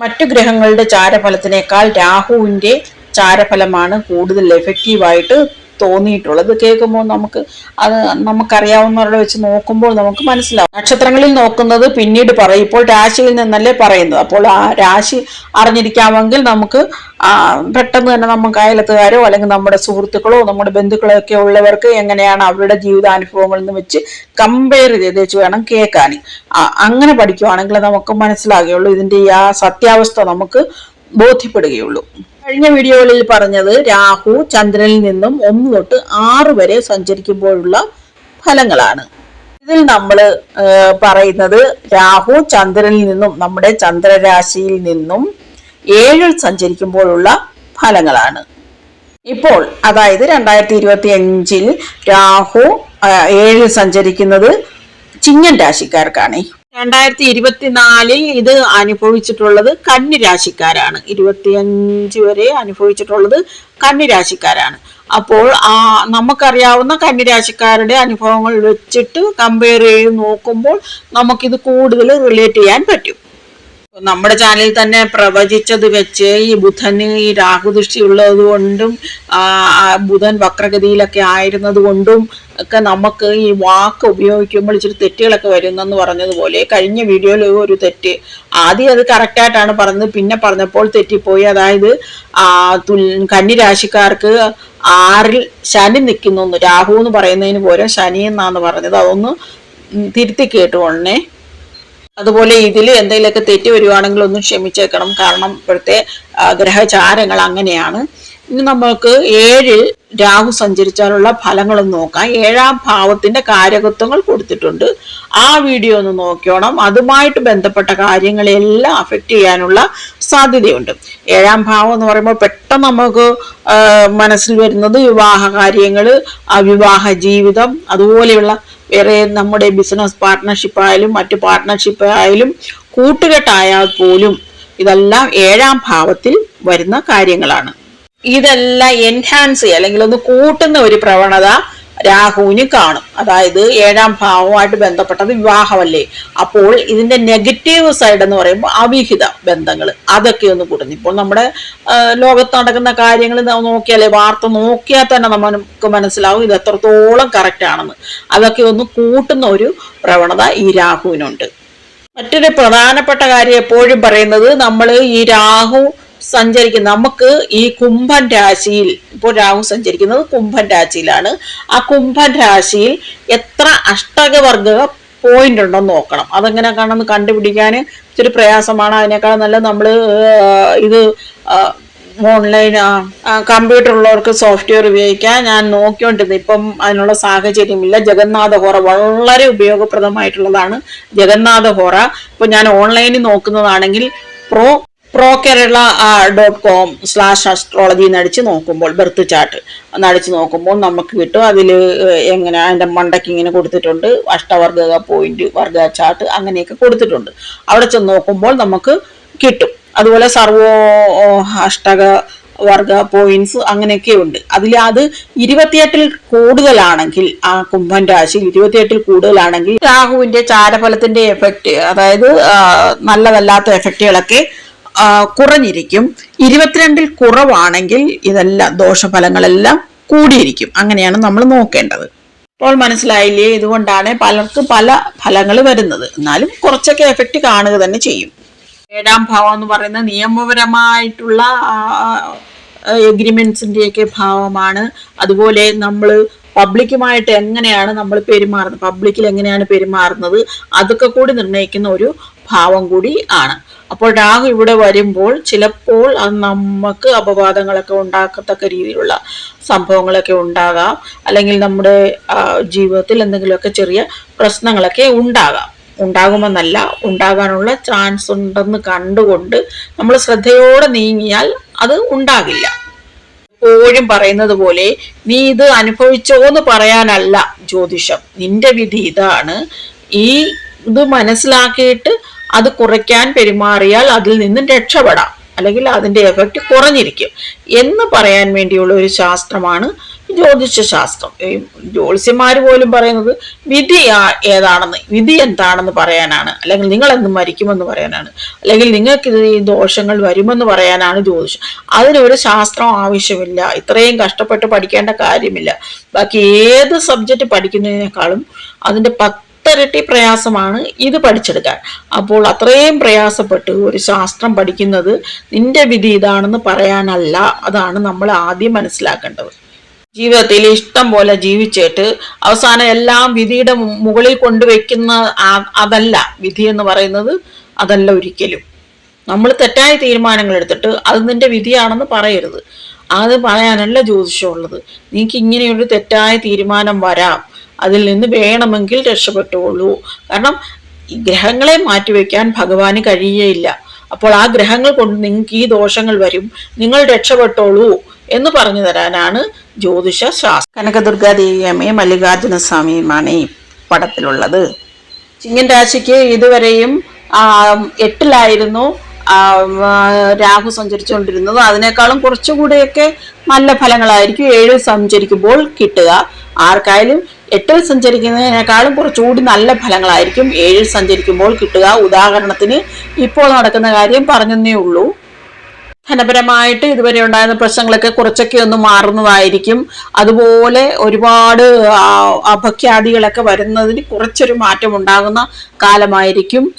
മറ്റു ഗ്രഹങ്ങളുടെ ചാരഫലത്തിനേക്കാൾ രാഹുവിന്റെ ചാരഫലമാണ് കൂടുതൽ എഫക്റ്റീവായിട്ട് തോന്നിയിട്ടുള്ളത്. കേൾക്കുമ്പോൾ നമുക്ക് അത് നമുക്കറിയാവുന്നവരുടെ വെച്ച് നോക്കുമ്പോൾ നമുക്ക് മനസ്സിലാവും. നക്ഷത്രങ്ങളിൽ നോക്കുന്നത് പിന്നീട് പറയും. ഇപ്പോൾ രാശിയിൽ നിന്നല്ലേ പറയുന്നത്. അപ്പോൾ ആ രാശി അറിഞ്ഞിരിക്കാമെങ്കിൽ നമുക്ക് പെട്ടെന്ന് തന്നെ നമുക്ക് അയലത്തുകാരോ അല്ലെങ്കിൽ നമ്മുടെ സുഹൃത്തുക്കളോ നമ്മുടെ ബന്ധുക്കളോ ഒക്കെ ഉള്ളവർക്ക് എങ്ങനെയാണ് അവരുടെ ജീവിതാനുഭവങ്ങളിൽ നിന്ന് വെച്ച് കമ്പയർ ചെയ്ത് വെച്ച് വേണം കേൾക്കാൻ അങ്ങനെ പഠിക്കുവാണെങ്കിൽ നമുക്ക് മനസ്സിലാകുകയുള്ളൂ. ഇതിന്റെ ഈ ആ സത്യാവസ്ഥ നമുക്ക് ബോധ്യപ്പെടുകയുള്ളൂ. കഴിഞ്ഞ വീഡിയോകളിൽ പറഞ്ഞത് രാഹു ചന്ദ്രനിൽ നിന്നും ഒന്ന് തൊട്ട് ആറ് വരെ സഞ്ചരിക്കുമ്പോഴുള്ള ഫലങ്ങളാണ്. ഇതിൽ നമ്മൾ പറയുന്നത് രാഹു ചന്ദ്രനിൽ നിന്നും നമ്മുടെ ചന്ദ്രരാശിയിൽ നിന്നും ഏഴിൽ സഞ്ചരിക്കുമ്പോഴുള്ള ഫലങ്ങളാണ്. ഇപ്പോൾ അതായത് രണ്ടായിരത്തി ഇരുപത്തി അഞ്ചിൽ രാഹു ഏഴിൽ സഞ്ചരിക്കുന്നത് ചിങ്ങൻ രാശിക്കാർക്കാണ്. രണ്ടായിരത്തി ഇരുപത്തിനാലിൽ ഇത് അനുഭവിച്ചിട്ടുള്ളത് കന്നി രാശിക്കാരാണ്. ഇരുപത്തിയഞ്ച് വരെ അനുഭവിച്ചിട്ടുള്ളത് കന്നി രാശിക്കാരാണ്. അപ്പോൾ ആ നമുക്കറിയാവുന്ന കന്നി രാശിക്കാരുടെ അനുഭവങ്ങൾ വെച്ചിട്ട് കമ്പയർ ചെയ്ത് നോക്കുമ്പോൾ നമുക്കിത് കൂടുതൽ റിലേറ്റ് ചെയ്യാൻ പറ്റും. നമ്മുടെ ചാനലിൽ തന്നെ പ്രവചിച്ചത് വെച്ച് ഈ ബുധന് ഈ രാഹുദൃഷ്ടി ഉള്ളത് കൊണ്ടും ബുധൻ വക്രഗതിയിലൊക്കെ ആയിരുന്നത് കൊണ്ടും ഒക്കെ നമുക്ക് ഈ വാക്ക് ഉപയോഗിക്കുമ്പോൾ ഇച്ചിരി തെറ്റുകളൊക്കെ വരുന്നെന്ന് പറഞ്ഞതുപോലെ കഴിഞ്ഞ വീഡിയോയിൽ ഒരു തെറ്റ്. ആദ്യം അത് കറക്റ്റായിട്ടാണ് പറഞ്ഞത്. പിന്നെ പറഞ്ഞപ്പോൾ തെറ്റിപ്പോയി. അതായത് ആ തുൽ കന്നി രാശിക്കാർക്ക് ആറിൽ ശനി നിൽക്കുന്നു. രാഹു എന്ന് പറയുന്നതിന് പോലെ ശനി എന്നാണ് പറഞ്ഞത്. അതൊന്ന് തിരുത്തി കേട്ടു കേട്ടുകൊണ്ടേ അതുപോലെ ഇതിൽ എന്തെങ്കിലുമൊക്കെ തെറ്റ് വരുവാണെങ്കിൽ ഒന്ന് ക്ഷമിച്ചേക്കണം. കാരണം ഇപ്പോഴത്തെ ഗ്രഹചാരങ്ങൾ അങ്ങനെയാണ്. ഇനി നമ്മൾക്ക് ഏഴിൽ രാഹു സഞ്ചരിച്ചാലുള്ള ഫലങ്ങളൊന്ന് നോക്കാം. ഏഴാം ഭാവത്തിന്റെ കാര്യകത്വങ്ങൾ കൊടുത്തിട്ടുണ്ട്. ആ വീഡിയോ ഒന്ന് നോക്കിയോണം. അതുമായിട്ട് ബന്ധപ്പെട്ട കാര്യങ്ങളെല്ലാം അഫക്റ്റ് ചെയ്യാനുള്ള സാധ്യതയുണ്ട്. ഏഴാം ഭാവം എന്ന് പറയുമ്പോൾ പെട്ടെന്ന് നമുക്ക് മനസ്സിൽ വരുന്നത് വിവാഹ കാര്യങ്ങൾ വിവാഹ ജീവിതം അതുപോലെയുള്ള വേറെ നമ്മുടെ ബിസിനസ് പാർട്ട്ണർഷിപ്പ് ആയാലും മറ്റു പാർട്ട്ണർഷിപ്പ് ആയാലും കൂട്ടുകെട്ടായാൽ പോലും ഇതെല്ലാം ഏഴാം ഭാവത്തിൽ വരുന്ന കാര്യങ്ങളാണ്. ഇതെല്ലാം എൻഹാൻസ് ചെയ്യുക അല്ലെങ്കിൽ ഒന്ന് കൂട്ടുന്ന ഒരു പ്രവണത രാഹുവിന് കാണും. അതായത് ഏഴാം ഭാവവുമായിട്ട് ബന്ധപ്പെട്ടത് വിവാഹമല്ലേ? അപ്പോൾ ഇതിന്റെ നെഗറ്റീവ് സൈഡ് എന്ന് പറയുമ്പോൾ അവിഹിത ബന്ധങ്ങൾ. അതൊക്കെ ഒന്ന് കൂടുന്നു. ഇപ്പോൾ നമ്മുടെ ലോകത്ത് നടക്കുന്ന കാര്യങ്ങൾ നോക്കിയാലേ വാർത്ത നോക്കിയാൽ തന്നെ നമുക്ക് മനസ്സിലാവും ഇത് എത്രത്തോളം കറക്റ്റ് ആണെന്ന്. അതൊക്കെ ഒന്ന് കൂട്ടുന്ന ഒരു പ്രവണത ഈ രാഹുവിനുണ്ട്. മറ്റൊരു പ്രധാനപ്പെട്ട കാര്യം എപ്പോഴും പറയുന്നത് നമ്മൾ ഈ രാഹു സഞ്ചരിക്കുന്ന നമുക്ക് ഈ കുംഭൻ രാശിയിൽ ഇപ്പോൾ രാഹു സഞ്ചരിക്കുന്നത് കുംഭൻ രാശിയിലാണ്. ആ കുംഭൻ രാശിയിൽ എത്ര അഷ്ടകവർഗ പോയിന്റ് ഉണ്ടെന്ന് നോക്കണം. അതെങ്ങനെ കാണുമെന്ന് കണ്ടുപിടിക്കാൻ ഇച്ചിരി പ്രയാസമാണ്. അതിനേക്കാൾ നല്ല നമ്മൾ ഇത് ഓൺലൈൻ കമ്പ്യൂട്ടർ ഉള്ളവർക്ക് സോഫ്റ്റ്വെയർ ഉപയോഗിക്കാൻ ഞാൻ നോക്കിക്കൊണ്ടിരുന്നത്. ഇപ്പം അതിനുള്ള സാഹചര്യമില്ല. ജഗന്നാഥ ഹോറ വളരെ ഉപയോഗപ്രദമായിട്ടുള്ളതാണ് ജഗന്നാഥ ഹോറ. ഇപ്പൊ ഞാൻ ഓൺലൈനിൽ നോക്കുന്നതാണെങ്കിൽ pro pro Kerala dot com slash astrology എന്നടിച്ച് നോക്കുമ്പോൾ ബർത്ത് ചാർട്ട് എന്നടിച്ച് നോക്കുമ്പോൾ നമുക്ക് കിട്ടും. അതിൽ എങ്ങനെ അതിന്റെ മണ്ടയ്ക്ക് ഇങ്ങനെ കൊടുത്തിട്ടുണ്ട്. അഷ്ടവർഗ പോയിന്റ് വർഗ ചാർട്ട് അങ്ങനെയൊക്കെ കൊടുത്തിട്ടുണ്ട്. അവിടെ ചെന്ന് നോക്കുമ്പോൾ നമുക്ക് കിട്ടും. അതുപോലെ സർവോ അഷ്ടക വർഗ പോയിന്റ്സ് അങ്ങനെയൊക്കെ ഉണ്ട്. അതിൽ അത് ഇരുപത്തിയെട്ടിൽ കൂടുതലാണെങ്കിൽ ആ കുംഭൻ രാശി ഇരുപത്തിയെട്ടിൽ കൂടുതലാണെങ്കിൽ രാഹുവിന്റെ ചാരഫലത്തിന്റെ എഫക്റ്റ് അതായത് നല്ലതല്ലാത്ത എഫക്റ്റുകളൊക്കെ കുറഞ്ഞിരിക്കും. ഇരുപത്തിരണ്ടിൽ കുറവാണെങ്കിൽ ഇതെല്ലാം ദോഷഫലങ്ങളെല്ലാം കൂടിയിരിക്കും. അങ്ങനെയാണ് നമ്മൾ നോക്കേണ്ടത്. ഇപ്പോൾ മനസ്സിലായില്ലേ? ഇതുകൊണ്ടാണ് പലർക്കും പല ഫലങ്ങൾ വരുന്നത്. എന്നാലും കുറച്ചൊക്കെ എഫക്റ്റ് കാണുക തന്നെ ചെയ്യും. ഏഴാം ഭാവം എന്ന് പറയുന്ന നിയമപരമായിട്ടുള്ള എഗ്രിമെന്റ്സിന്റെയൊക്കെ ഭാവമാണ്. അതുപോലെ നമ്മൾ പബ്ലിക്കുമായിട്ട് എങ്ങനെയാണ് നമ്മൾ പെരുമാറുന്നത്? പബ്ലിക്കിൽ എങ്ങനെയാണ് പെരുമാറുന്നത്? അതൊക്കെ കൂടി നിർണയിക്കുന്ന ഒരു ഭാവം കൂടി ആണ്. അപ്പോൾ രാഹു ഇവിടെ വരുമ്പോൾ ചിലപ്പോൾ അത് നമുക്ക് അപവാദങ്ങളൊക്കെ ഉണ്ടാക്കത്തക്ക രീതിയിലുള്ള സംഭവങ്ങളൊക്കെ ഉണ്ടാകാം. അല്ലെങ്കിൽ നമ്മുടെ ജീവിതത്തിൽ എന്തെങ്കിലുമൊക്കെ ചെറിയ പ്രശ്നങ്ങളൊക്കെ ഉണ്ടാകാം. ഉണ്ടാകുമെന്നല്ല ഉണ്ടാകാനുള്ള ചാൻസ് ഉണ്ടെന്ന് കണ്ടുകൊണ്ട് നമ്മൾ ശ്രദ്ധയോടെ നീങ്ങിയാൽ അത് ഉണ്ടാകില്ല. എപ്പോഴും പറയുന്നത് പോലെ നീ ഇത് അനുഭവിച്ചോ എന്ന് പറയാനല്ല ജ്യോതിഷം. നിന്റെ വിധി ഇതാണ്. ഈ ഇത് മനസ്സിലാക്കിയിട്ട് അത് കുറയ്ക്കാൻ പെരുമാറിയാൽ അതിൽ നിന്നും രക്ഷപ്പെടാം. അല്ലെങ്കിൽ അതിന്റെ എഫക്റ്റ് കുറഞ്ഞിരിക്കും. എന്ന് പറയാൻ വേണ്ടിയുള്ള ഒരു ശാസ്ത്രമാണ് ജ്യോതിഷശാസ്ത്രം ഈ ജ്യോത്സ്യന്മാർ പോലും പറയുന്നത് വിധി ഏതാണെന്ന് വിധി എന്താണെന്ന് പറയാനാണ്. അല്ലെങ്കിൽ നിങ്ങൾ എന്ന് മരിക്കുമെന്ന് പറയാനാണ്. അല്ലെങ്കിൽ നിങ്ങൾക്ക് ഈ ദോഷങ്ങൾ വരുമെന്ന് പറയാനാണ് ജ്യോതിഷം. അതിനൊരു ശാസ്ത്രം ആവശ്യമില്ല. ഇത്രയും കഷ്ടപ്പെട്ട് പഠിക്കേണ്ട കാര്യമില്ല. ബാക്കി ഏത് സബ്ജക്റ്റ് പഠിക്കുന്നതിനേക്കാളും അതിന്റെ പത്തിരട്ടി പ്രയാസമാണ് ഇത് പഠിച്ചെടുക്കാൻ. അപ്പോൾ അത്രയും പ്രയാസപ്പെട്ട് ഒരു ശാസ്ത്രം പഠിക്കുന്നത് നിന്റെ വിധി ഇതാണെന്ന് പറയാനല്ല. അതാണ് നമ്മൾ ആദ്യം മനസ്സിലാക്കേണ്ടത്. ജീവിതത്തിൽ ഇഷ്ടം പോലെ ജീവിച്ചിട്ട് അവസാനം എല്ലാം വിധിയുടെ മുകളിൽ കൊണ്ടുവയ്ക്കുന്ന അതല്ല. വിധി എന്ന് പറയുന്നത് അതല്ല ഒരിക്കലും. നമ്മൾ തെറ്റായ തീരുമാനങ്ങൾ എടുത്തിട്ട് അത് നിന്റെ വിധിയാണെന്ന് പറയരുത്. അത് പറയാനല്ല ജ്യോതിഷമുള്ളത്. നിങ്ങൾക്ക് ഇങ്ങനെയൊരു തെറ്റായ തീരുമാനം വരാം. അതിൽ നിന്ന് വേണമെങ്കിൽ രക്ഷപ്പെട്ടുകൊള്ളൂ. കാരണം ഗ്രഹങ്ങളെ മാറ്റിവെക്കാൻ ഭഗവാന് കഴിയുകയില്ല അപ്പോൾ ആ ഗ്രഹങ്ങൾ കൊണ്ട് നിങ്ങൾക്ക് ഈ ദോഷങ്ങൾ വരും. നിങ്ങൾ രക്ഷപ്പെട്ടോളൂ എന്ന് പറഞ്ഞു തരാനാണ് ജ്യോതിഷ ശാസ്ത്രം. കനകദുർഗാദേവിയമ്മയും മല്ലികാർജുന സ്വാമിയുമാണ് ഈ പടത്തിലുള്ളത്. ചിങ്ങൻ രാശിക്ക് ഇതുവരെയും എട്ടിലായിരുന്നു രാഹു സഞ്ചരിച്ചുകൊണ്ടിരുന്നത്. അതിനേക്കാളും കുറച്ചുകൂടെയൊക്കെ നല്ല ഫലങ്ങളായിരിക്കും. ഏഴ് സഞ്ചരിക്കുമ്പോൾ കിട്ടുക. ആർക്കായാലും എട്ടിൽ സഞ്ചരിക്കുന്നതിനേക്കാളും കുറച്ചുകൂടി നല്ല ഫലങ്ങളായിരിക്കും. ഏഴിൽ സഞ്ചരിക്കുമ്പോൾ കിട്ടുക. ഉദാഹരണത്തിന് ഇപ്പോൾ നടക്കുന്ന കാര്യം പറഞ്ഞതേ ഉള്ളൂ. ധനപരമായിട്ട് ഇതുവരെ ഉണ്ടായിരുന്ന പ്രശ്നങ്ങളൊക്കെ കുറച്ചൊക്കെ ഒന്ന് മാറുന്നതായിരിക്കും. അതുപോലെ ഒരുപാട് അപഖ്യാതികളൊക്കെ വരുന്നതിന് കുറച്ചൊരു മാറ്റം ഉണ്ടാകുന്ന കാലമായിരിക്കും.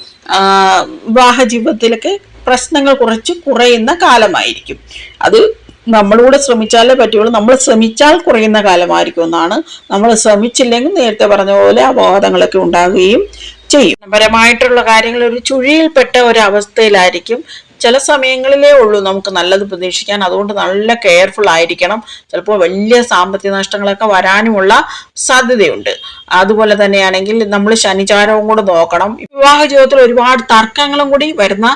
വിവാഹ ജീവിതത്തിലൊക്കെ പ്രശ്നങ്ങൾ കുറച്ച് കുറയുന്ന കാലമായിരിക്കും. അത് നമ്മളൂടെ ശ്രമിച്ചാലേ പറ്റുള്ളൂ. നമ്മൾ ശ്രമിച്ചാൽ കുറയുന്ന കാലമായിരിക്കും എന്നാണ് നമ്മൾ ശ്രമിച്ചില്ലെങ്കിൽ നേരത്തെ പറഞ്ഞ പോലെ അപവാദങ്ങളൊക്കെ ഉണ്ടാകുകയും ചെയ്യും. പരമായിട്ടുള്ള കാര്യങ്ങൾ ഒരു ചുഴിയിൽപ്പെട്ട ഒരു അവസ്ഥയിലായിരിക്കും ചില സമയങ്ങളിലേ ഉള്ളൂ നമുക്ക് നല്ലത് പ്രതീക്ഷിക്കാൻ. അതുകൊണ്ട് നല്ല കെയർഫുൾ ആയിരിക്കണം. ചിലപ്പോൾ വലിയ സാമ്പത്തിക നഷ്ടങ്ങളൊക്കെ വരാനുമുള്ള സാധ്യതയുണ്ട്. അതുപോലെ തന്നെയാണെങ്കിൽ നമ്മൾ ശനിചാരവും കൂടെ നോക്കണം. വിവാഹ ജീവിതത്തിൽ ഒരുപാട് തർക്കങ്ങളും കൂടി വരുന്ന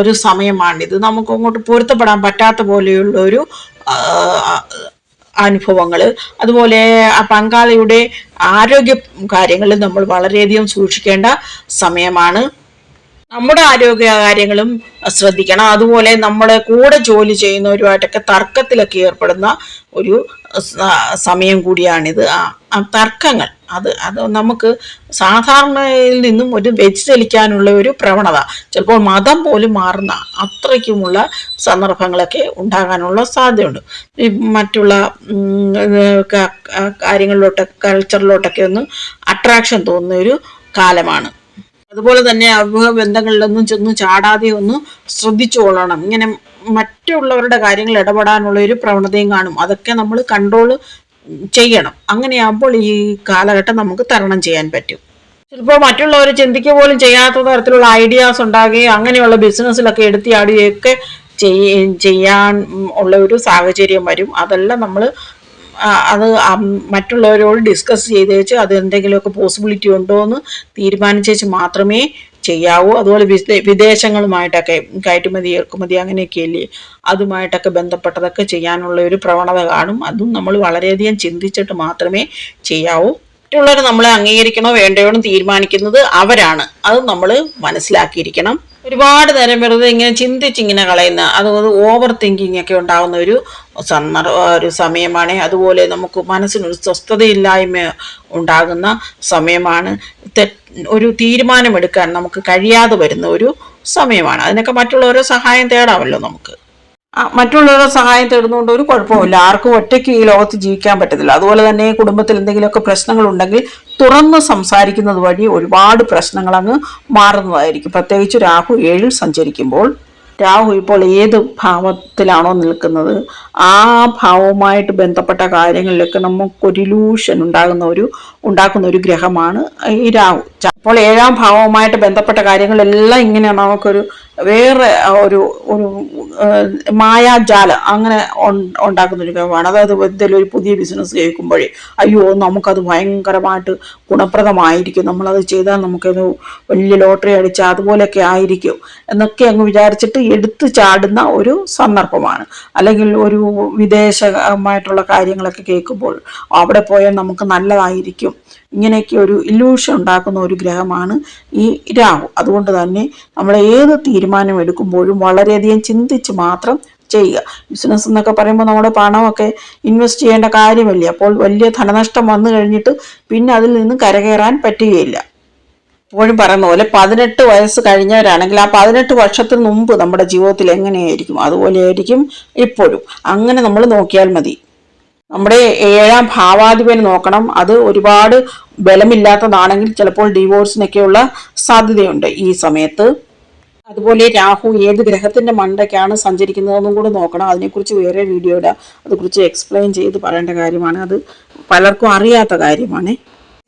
ഒരു സമയമാണിത്. നമുക്ക് അങ്ങോട്ട് പൊരുത്തപ്പെടാൻ പറ്റാത്ത പോലെയുള്ള ഒരു അനുഭവങ്ങൾ അതുപോലെ ആ പങ്കാളിയുടെ ആരോഗ്യ കാര്യങ്ങളിൽ നമ്മൾ വളരെയധികം സൂക്ഷിക്കേണ്ട സമയമാണ്. നമ്മുടെ ആരോഗ്യ കാര്യങ്ങളും ശ്രദ്ധിക്കണം. അതുപോലെ നമ്മുടെ കൂടെ ജോലി ചെയ്യുന്നവരുമായിട്ടൊക്കെ തർക്കത്തിലൊക്കെ ഏർപ്പെടുന്ന ഒരു സമയം കൂടിയാണിത്. ആ തർക്കങ്ങൾ. അത് അത് നമുക്ക് സാധാരണയിൽ നിന്നും ഒരു വ്യതിചലിക്കാനുള്ള ഒരു പ്രവണത. ചിലപ്പോൾ മതം പോലും മാറുന്ന അത്രയ്ക്കുമുള്ള സന്ദർഭങ്ങളൊക്കെ ഉണ്ടാകാനുള്ള സാധ്യതയുണ്ട്. മറ്റുള്ള കാര്യങ്ങളിലോട്ടൊക്കെ കൾച്ചറിലോട്ടൊക്കെ ഒന്ന് അട്രാക്ഷൻ തോന്നുന്ന ഒരു കാലമാണ്. അതുപോലെ തന്നെ അഭിമുഖ ബന്ധങ്ങളിലൊന്നും ചെന്ന് ചാടാതെ ഒന്ന് ശ്രദ്ധിച്ചുകൊള്ളണം ഇങ്ങനെ മറ്റുള്ളവരുടെ കാര്യങ്ങൾ ഇടപെടാനുള്ള ഒരു പ്രവണതയും കാണും. അതൊക്കെ നമ്മൾ കൺട്രോൾ ചെയ്യണം. അങ്ങനെയാകുമ്പോൾ ഈ കാലഘട്ടം നമുക്ക് തരണം ചെയ്യാൻ പറ്റും. ചിലപ്പോൾ മറ്റുള്ളവർ ചിന്തിക്കുക പോലും ചെയ്യാത്ത തരത്തിലുള്ള ഐഡിയാസ് ഉണ്ടാകുകയും അങ്ങനെയുള്ള ബിസിനസ്സിലൊക്കെ എടുത്തിയാടുകയൊക്കെ ചെയ്യ ചെയ്യാൻ ഉള്ള ഒരു സാഹചര്യം വരും. അതെല്ലാം നമ്മൾ അത് മറ്റുള്ളവരോട് ഡിസ്കസ് ചെയ്ത് വെച്ച് അത് എന്തെങ്കിലുമൊക്കെ പോസിബിലിറ്റി ഉണ്ടോ എന്ന് തീരുമാനിച്ചേച്ച് മാത്രമേ ചെയ്യാവൂ. അതുപോലെ വിദേ വിദേശങ്ങളുമായിട്ടൊക്കെ കയറ്റുമതി ഇറക്കുമതി അങ്ങനെയൊക്കെയല്ലേ അതുമായിട്ടൊക്കെ ബന്ധപ്പെട്ടതൊക്കെ ചെയ്യാനുള്ള ഒരു പ്രവണത കാണും. അതും നമ്മൾ വളരെയധികം ചിന്തിച്ചിട്ട് മാത്രമേ ചെയ്യാവൂ. മറ്റുള്ളവർ നമ്മളെ അംഗീകരിക്കണോ വേണ്ടയോ എന്ന് തീരുമാനിക്കുന്നത് അവരാണ്. അത് നമ്മൾ മനസ്സിലാക്കിയിരിക്കണം. ഒരുപാട് നേരം വെറുതെ ഇങ്ങനെ ചിന്തിച്ചിങ്ങനെ കളയുന്ന അതുപോലെ ഓവർ തിങ്കിങ് ഒക്കെ ഉണ്ടാകുന്ന ഒരു സന്ദർഭ ഒരു സമയമാണ്. അതുപോലെ നമുക്ക് മനസ്സിനൊരു സ്വസ്ഥതയില്ലായ്മ ഉണ്ടാകുന്ന സമയമാണ്. ഒരു തീരുമാനമെടുക്കാൻ നമുക്ക് കഴിയാതെ വരുന്ന ഒരു സമയമാണ്. അതിനൊക്കെ മറ്റുള്ളവരുടെ സഹായം തേടാമല്ലോ നമുക്ക്. മറ്റുള്ളവരുടെ സഹായം തേടുന്നതുകൊണ്ട് ഒരു കുഴപ്പമില്ല ആർക്കും ഒറ്റയ്ക്ക് ഈ ലോകത്ത് ജീവിക്കാൻ പറ്റത്തില്ല. അതുപോലെ തന്നെ കുടുംബത്തിൽ എന്തെങ്കിലുമൊക്കെ പ്രശ്നങ്ങൾ ഉണ്ടെങ്കിൽ തുറന്ന് സംസാരിക്കുന്നത് വഴി ഒരുപാട് പ്രശ്നങ്ങൾ അങ്ങ് മാറുന്നതായിരിക്കും. പ്രത്യേകിച്ച് രാഹു ഏഴിൽ സഞ്ചരിക്കുമ്പോൾ രാഹു ഇപ്പോൾ ഏത് ഭാവത്തിലാണോ നിൽക്കുന്നത് ആ ഭാവവുമായിട്ട് ബന്ധപ്പെട്ട കാര്യങ്ങളിലൊക്കെ നമുക്കൊരു ഇലൂഷൻ ഉണ്ടാകുന്ന ഒരു ഉണ്ടാക്കുന്ന ഒരു ഗ്രഹമാണ് ഈ രാഹു. അപ്പോൾ ഏഴാം ഭാവവുമായിട്ട് ബന്ധപ്പെട്ട കാര്യങ്ങളെല്ലാം ഇങ്ങനെയാണ് നമുക്കൊരു വേറെ ഒരു ഒരു മായാജാല അങ്ങനെ ഉണ്ടാക്കുന്ന ഒരു ഗ്രഹമാണ് അതായത് എന്തെങ്കിലും ഒരു പുതിയ ബിസിനസ് കേൾക്കുമ്പോഴേ അയ്യോ നമുക്കത് ഭയങ്കരമായിട്ട് ഗുണപ്രദമായിരിക്കും. നമ്മളത് ചെയ്താൽ നമുക്കത് വലിയ ലോട്ടറി അടിച്ചാൽ അതുപോലെയൊക്കെ ആയിരിക്കും എന്നൊക്കെ അങ്ങ് വിചാരിച്ചിട്ട് എടുത്തു ചാടുന്ന ഒരു സന്ദർഭമാണ്. അല്ലെങ്കിൽ ഒരു വിദേശമായിട്ടുള്ള കാര്യങ്ങളൊക്കെ കേൾക്കുമ്പോൾ അവിടെ പോയാൽ നമുക്ക് നല്ലതായിരിക്കും. ഇങ്ങനെയൊക്കെ ഒരു ഇല്യൂഷൻ ഉണ്ടാക്കുന്ന ഒരു ഗ്രഹമാണ് ഈ രാഹു. അതുകൊണ്ട് തന്നെ നമ്മൾ ഏത് തീരുമാനം എടുക്കുമ്പോഴും വളരെയധികം ചിന്തിച്ച് മാത്രം ചെയ്യുക. ബിസിനസ് എന്നൊക്കെ പറയുമ്പോൾ നമ്മുടെ പണമൊക്കെ ഇൻവെസ്റ്റ് ചെയ്യേണ്ട കാര്യമല്ലേ? അപ്പോൾ വലിയ ധനനഷ്ടം വന്നു കഴിഞ്ഞിട്ട് പിന്നെ അതിൽ നിന്ന് കരകയറാൻ പറ്റുകയില്ല. എപ്പോഴും പറയുന്ന പോലെ പതിനെട്ട് വയസ്സ് കഴിഞ്ഞവരാണെങ്കിൽ ആ പതിനെട്ട് വർഷത്തിന് മുമ്പ് നമ്മുടെ ജീവിതത്തിൽ എങ്ങനെയായിരിക്കും? അതുപോലെയായിരിക്കും ഇപ്പോഴും. അങ്ങനെ നമ്മൾ നോക്കിയാൽ മതി. നമ്മുടെ ഏഴാം ഭാവാധിപന് നോക്കണം. അത് ഒരുപാട് ബലമില്ലാത്തതാണെങ്കിൽ ചിലപ്പോൾ ഡിവോഴ്സിനൊക്കെയുള്ള സാധ്യതയുണ്ട്. ഈ സമയത്ത് അതുപോലെ രാഹു ഏത് ഗ്രഹത്തിന്റെ മണ്ടയ്ക്കാണ് സഞ്ചരിക്കുന്നതെന്നും കൂടെ നോക്കണം. അതിനെക്കുറിച്ച് വേറെ വീഡിയോ ഇടാം. അതേക്കുറിച്ച് എക്സ്പ്ലെയിൻ ചെയ്ത് പറയേണ്ട കാര്യമാണ്. അത് പലർക്കും അറിയാത്ത കാര്യമാണ്.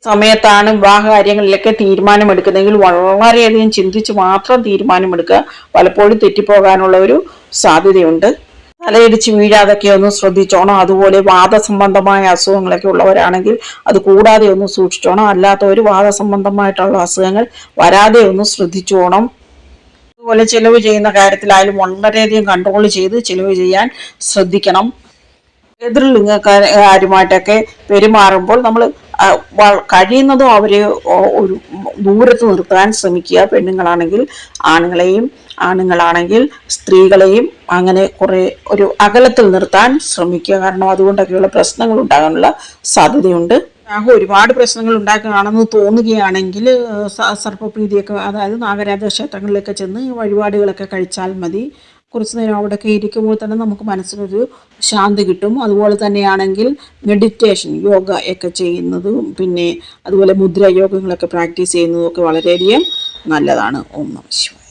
സമയത്താണ് വിവാഹ കാര്യങ്ങളിലൊക്കെ തീരുമാനമെടുക്കുന്നതെങ്കിൽ വളരെയധികം ചിന്തിച്ച് മാത്രം തീരുമാനമെടുക്കുക പലപ്പോഴും തെറ്റിപ്പോകാനുള്ള ഒരു സാധ്യതയുണ്ട്. തലയിടിച്ച് വീഴാതൊക്കെ ഒന്ന് ശ്രദ്ധിച്ചോണം. അതുപോലെ വാദസംബന്ധമായ അസുഖങ്ങളൊക്കെ ഉള്ളവരാണെങ്കിൽ അത് കൂടാതെ ഒന്ന് സൂക്ഷിച്ചോണം. അല്ലാത്തവർ വാദസംബന്ധമായിട്ടുള്ള അസുഖങ്ങൾ വരാതെ ഒന്ന് ശ്രദ്ധിച്ചോണം. അതുപോലെ ചിലവ് ചെയ്യുന്ന കാര്യത്തിലായാലും വളരെയധികം കൺട്രോൾ ചെയ്ത് ചിലവ് ചെയ്യാൻ ശ്രദ്ധിക്കണം. എതിർ ലിംഗക്കാരുമായിട്ടൊക്കെ പെരുമാറുമ്പോൾ നമ്മൾ കഴിയുന്നതും അവരെ ഒരു ദൂരത്ത് നിർത്താൻ ശ്രമിക്കുക. പെണ്ണുങ്ങളാണെങ്കിൽ ആണുങ്ങളെയും ആണുങ്ങളാണെങ്കിൽ സ്ത്രീകളെയും അങ്ങനെ കുറേ ഒരു അകലത്തിൽ നിർത്താൻ ശ്രമിക്കുക. കാരണം അതുകൊണ്ടൊക്കെയുള്ള പ്രശ്നങ്ങൾ ഉണ്ടാകാനുള്ള സാധ്യതയുണ്ട്. രാഹു ഒരുപാട് പ്രശ്നങ്ങൾ ഉണ്ടാക്കുകയാണെന്ന് തോന്നുകയാണെങ്കിൽ സർപ്പപ്രീതിയൊക്കെ അതായത് നാഗരാജ ക്ഷേത്രങ്ങളിലൊക്കെ ചെന്ന് വഴിപാടുകളൊക്കെ കഴിച്ചാൽ മതി. കുറച്ച് നേരം അവിടെയൊക്കെ ഇരിക്കുമ്പോൾ തന്നെ നമുക്ക് മനസ്സിനൊരു ശാന്തി കിട്ടും. അതുപോലെ തന്നെയാണെങ്കിൽ മെഡിറ്റേഷൻ യോഗ ഒക്കെ ചെയ്യുന്നതും പിന്നെ അതുപോലെ മുദ്ര യോഗങ്ങളൊക്കെ പ്രാക്ടീസ് ചെയ്യുന്നതും ഒക്കെ വളരെയധികം നല്ലതാണ്. ഓം നമ ശിവായ.